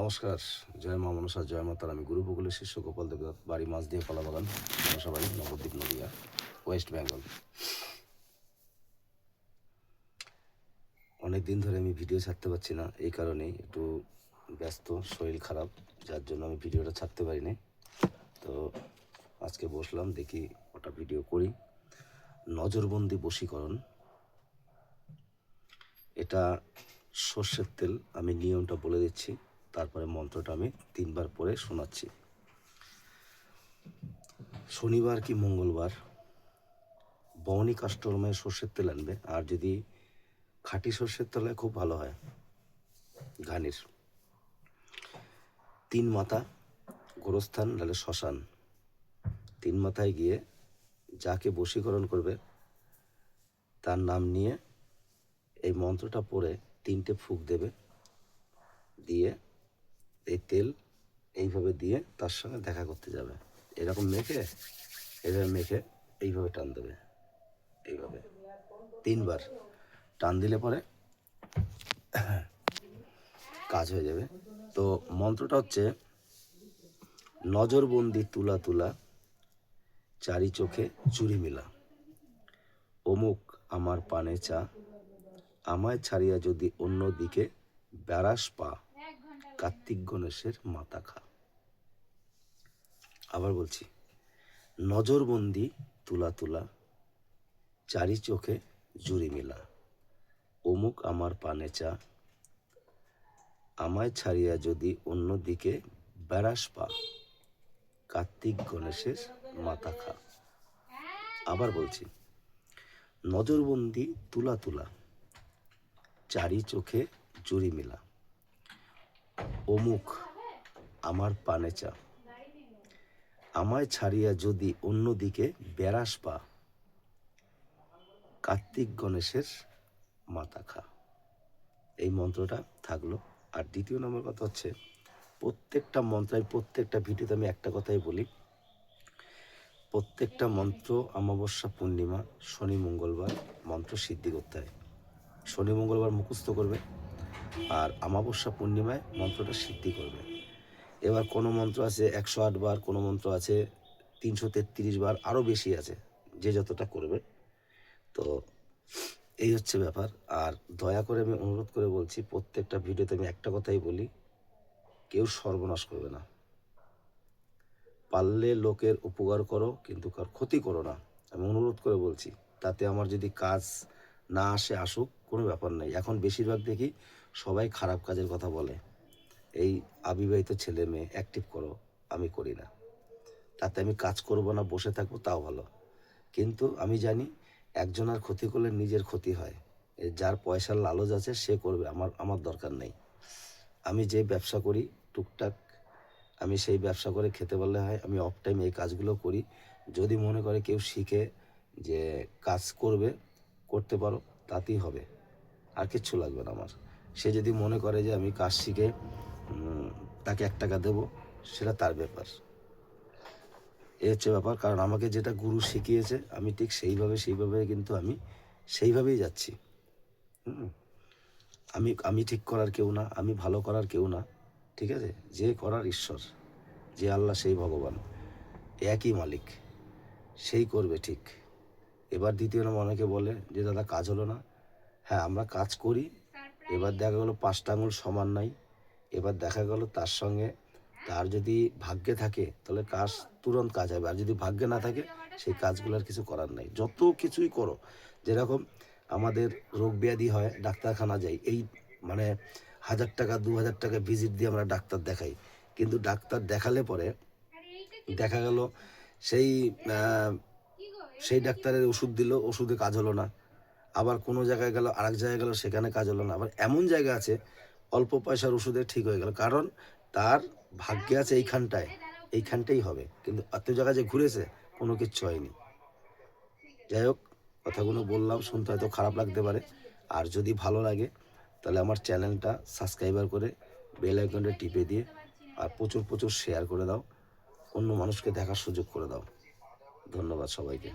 নমস্কার, জয় মা মনসা, জয় মাতার আমি গুরু বকুলের শিষ্য গোপাল দেবনাথ বাড়ি মাছ দিয়ে কলা বাগান মনসা বাড়ি নবদ্বীপ নদিয়া, ওয়েস্ট বেঙ্গল। অনেক দিন ধরে আমি ভিডিও ছাড়তে পারছি না, এই কারণেই একটু ব্যস্ত, শরীর খারাপ, যার জন্য আমি ভিডিওটা ছাড়তে পারিনি। তো আজকে বসলাম, দেখি ওটা ভিডিও করি। নজরবন্দি বশীকরণ। এটা সর্ষের তেল, আমি নিয়মটা বলে দিচ্ছি। তারপরে মন্ত্রটা আমি তিনবার পরে শোনাচ্ছি। শনিবার কি মঙ্গলবার? বহনি কাস্টমে সর্ষের তেল আনবে। আর যদি খাঁটি সর্ষের তেল খুব ভালো হয়। ঘানির। তিন মাথা গোরস্থান, নাহলে শ্মশান। তিন মাথায় গিয়ে যাকে বশীকরণ করবে, তার নাম নিয়ে এই মন্ত্রটা পড়ে তিনটে ফুক দেবে। দিয়ে এই তেল এইভাবে দিয়ে তার সঙ্গে দেখা করতে যাবে। এরকম মেখে, এভাবে মেখে এইভাবে টান দেবে। এইভাবে। তিনবার। টান দিলে পরে কাজ হয়ে যাবে। তো মন্ত্রটা হচ্ছে, নজরবন্দি তুলা তুলা, চারি চোখে চুরি মিলা। অমুক আমার পানে চা, আমায় ছাড়িয়া যদি অন্য দিকে বেড়াস পা। কার্তিক গণেশের মাথা খা। আবার বলছি, নজরবন্দি তুলা তুলা, চারি চোখে জুড়ি মিলা, অমুক আমার পানে চা, আমায় ছাড়িয়া যদি অন্য দিকে বেড়াস পা, কার্তিক গণেশের মাথা খা। আবার বলছি, নজরবন্দি তুলা তুলা, চারি চোখে জুড়ি মিলা অমুক আমার পানে চা আমায় ছাড়িয়া যদি অন্যদিকে বেড়াস পা, কার্তিক গণেশের মাথা খা। এই মন্ত্রটা থাকল। আর দ্বিতীয় নম্বর কথা হচ্ছে, প্রত্যেকটা মন্ত্র আমি প্রত্যেকটা ভিডিওতে আমি একটা কথাই বলি। প্রত্যেকটা মন্ত্র অমাবস্যা পূর্ণিমা, শনি মঙ্গলবার মন্ত্র সিদ্ধি করতে হয়। শনি মঙ্গলবার মুখস্থ করবে। আর অমাবস্যা পূর্ণিমায় মন্ত্রটা সিদ্ধি করবে। এবার কোনো মন্ত্র আছে একশো আট বার, কোনো মন্ত্র আছে তিনশো তেত্রিশ বার, আরও বেশি আছে, যে যতটা করবে। তো এই হচ্ছে ব্যাপার। আর দয়া করে আমি অনুরোধ করে বলছি, প্রত্যেকটা ভিডিওতে আমি একটা কথাই বলি, কেউ সর্বনাশ করবে না। পারলে লোকের উপকার করো, কিন্তু কার ক্ষতি করো না। আমি অনুরোধ করে বলছি, তাতে আমার যদি কাজ না আসে, আসুক, কোনো ব্যাপার নেই। এখন বেশিরভাগ দেখি সবাই খারাপ কাজের কথা বলে। এই আবিবাহিত ছেলে মেয়ে অ্যাক্টিভ করো, আমি করি না। তাতে আমি কাজ করব না, বসে থাকব, তাও ভালো। কিন্তু আমি জানি একজনের ক্ষতি করলে নিজের ক্ষতি হয়। যার পয়সার লালচ আছে, সে করবে, আমার আমার দরকার নেই। আমি যে ব্যবসা করি, টুকটাক আমি সেই ব্যবসা করে খেতে পারলে হয়, আমি অফ টাইম এই কাজগুলো করি। যদি মনে করে কেউ শিখে যে কাজ করবে, করতে পারো, তাতেই হবে। আর কিচ্ছু লাগবে না আমার। সে যদি মনে করে যে আমি কাজ শিখে তাকে এক টাকা দেবো, সেটা তার ব্যাপার। এ হচ্ছে ব্যাপার, কারণ আমাকে যেটা গুরু শিখিয়েছে, আমি ঠিক সেইভাবে সেইভাবে কিন্তু আমি সেইভাবেই যাচ্ছি। আমি আমি ঠিক করার কেউ না, আমি ভালো করার কেউ না, ঠিক আছে? যে করার ঈশ্বর, যে আল্লাহ, সেই ভগবান, একই মালিক, সেই করবে ঠিক। এবার দ্বিতীয় নম্বর অনেকে বলে যে, দাদা, কাজ হলো না। হ্যাঁ আমরা কাজ করি এবার দেখা গেলো পাঁচটা আঙুল সমান নাই। এবার দেখা গেল তার সঙ্গে তার যদি ভাগ্যে থাকে, তাহলে কাজ তুরন্ত কাজ হবে। আর যদি ভাগ্যে না থাকে, সেই কাজগুলো আর কিছু করার নাই। যত কিছুই করো, যেরকম আমাদের রোগ ব্যাধি হয়, ডাক্তারখানা যাই, এই মানে হাজার টাকা, দু হাজার টাকা ভিজিট দিয়ে আমরা ডাক্তার দেখাই। কিন্তু ডাক্তার দেখালে পরে দেখা গেল সেই সেই ডাক্তারের ওষুধ দিল, ওষুধে কাজ হলো না। আবার কোনো জায়গায় গেল, আরেক জায়গায় গেল, সেখানে কাজ হলো না। আবার এমন জায়গা আছে, অল্প পয়সার ওষুধে ঠিক হয়ে গেল। কারণ তার ভাগ্যে আছে এইখানটায়, এইখানটাই হবে। কিন্তু এত জায়গায় যে ঘুরেছে, কোনো কিচ্ছু হয়নি। যাই হোক, কথাগুলো বললাম, শুনতে হয়তো খারাপ লাগতে পারে। আর যদি ভালো লাগে, তাহলে আমার চ্যানেলটা সাবস্ক্রাইবার করে বেল আইকনটা টিপে দিয়ে আর প্রচুর প্রচুর শেয়ার করে দাও। অন্য মানুষকে দেখার সুযোগ করে দাও। ধন্যবাদ সবাইকে।